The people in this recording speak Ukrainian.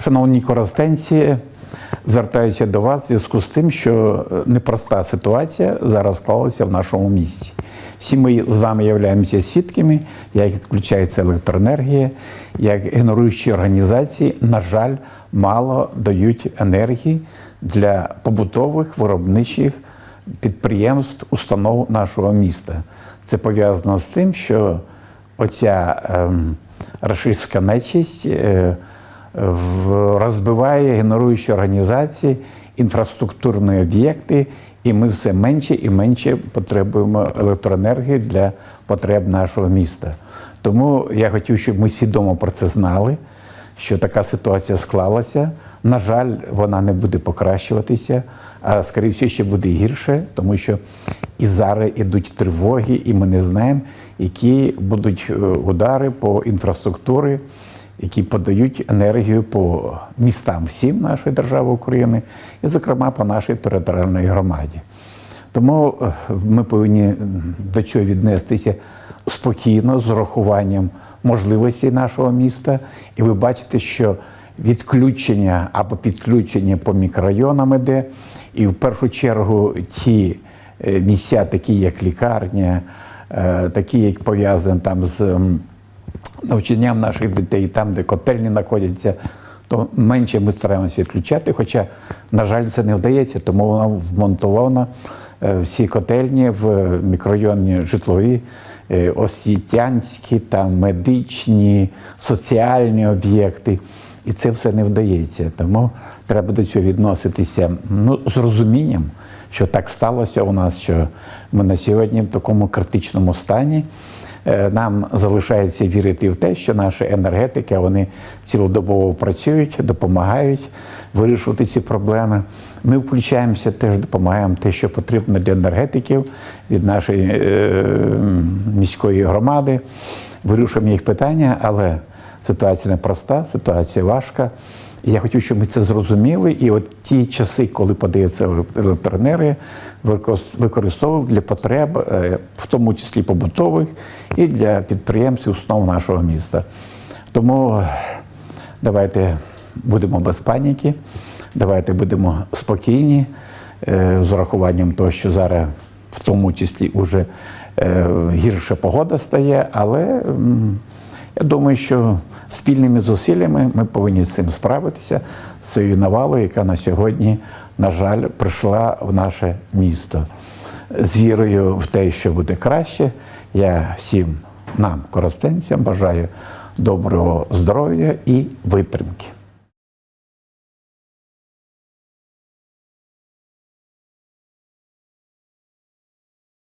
Шановні коростенці, звертаюся до вас в зв'язку з тим, що непроста ситуація зараз склалася в нашому місті. Всі ми з вами являємося свідками, як відключається електроенергія, як генеруючі організації, на жаль, мало дають енергії для побутових виробничих підприємств, установ нашого міста. Це пов'язано з тим, що оця ем, рашистська нечисть е, розбиває генеруючі організації, інфраструктурні об'єкти, і ми все менше і менше потребуємо електроенергії для потреб нашого міста. Тому я хотів, щоб ми свідомо про це знали, що така ситуація склалася. На жаль, вона не буде покращуватися, а скоріше ще буде гірше, тому що і зараз ідуть тривоги, і ми не знаємо, які будуть е, удари по інфраструктурі, які подають енергію по містам всім нашої держави України, і, зокрема, по нашій територіальній громаді. Тому е, ми повинні до цього віднестися спокійно, з урахуванням можливостей нашого міста. І ви бачите, що відключення або підключення по мікрорайонам іде, і в першу чергу ті е, місця, такі як лікарня, е, такі, як пов'язані там з навчанням наших дітей, там, де котельні знаходяться, то менше ми стараємося відключати. Хоча, на жаль, це не вдається, тому вона вмонтована е, всі котельні в мікрорайонні житлові, е, освітянські, там, медичні, соціальні об'єкти. І це все не вдається. Тому треба до цього відноситися ну, з розумінням, що так сталося у нас, що ми на сьогодні в такому критичному стані. Е, Нам залишається вірити в те, що наші енергетики вони цілодобово працюють, допомагають вирішувати ці проблеми. Ми включаємося, теж допомагаємо те, що потрібно для енергетиків від нашої е, міської громади. Вирішуємо їх питання, але ситуація непроста, ситуація важка. І я хотів, щоб ми це зрозуміли. І от ті часи, коли подається електроенергія, використ- використовували для потреб, е, в тому числі побутових, і для підприємців установ нашого міста. Тому давайте будемо без паніки, давайте будемо спокійні, е, з урахуванням того, що зараз в тому числі вже гірша погода стає, але я думаю, що спільними зусиллями ми повинні з цим справитися, з цією навалою, яка на сьогодні, на жаль, прийшла в наше місто. З вірою в те, що буде краще. Я всім нам, коростенцям, бажаю доброго здоров'я і витримки.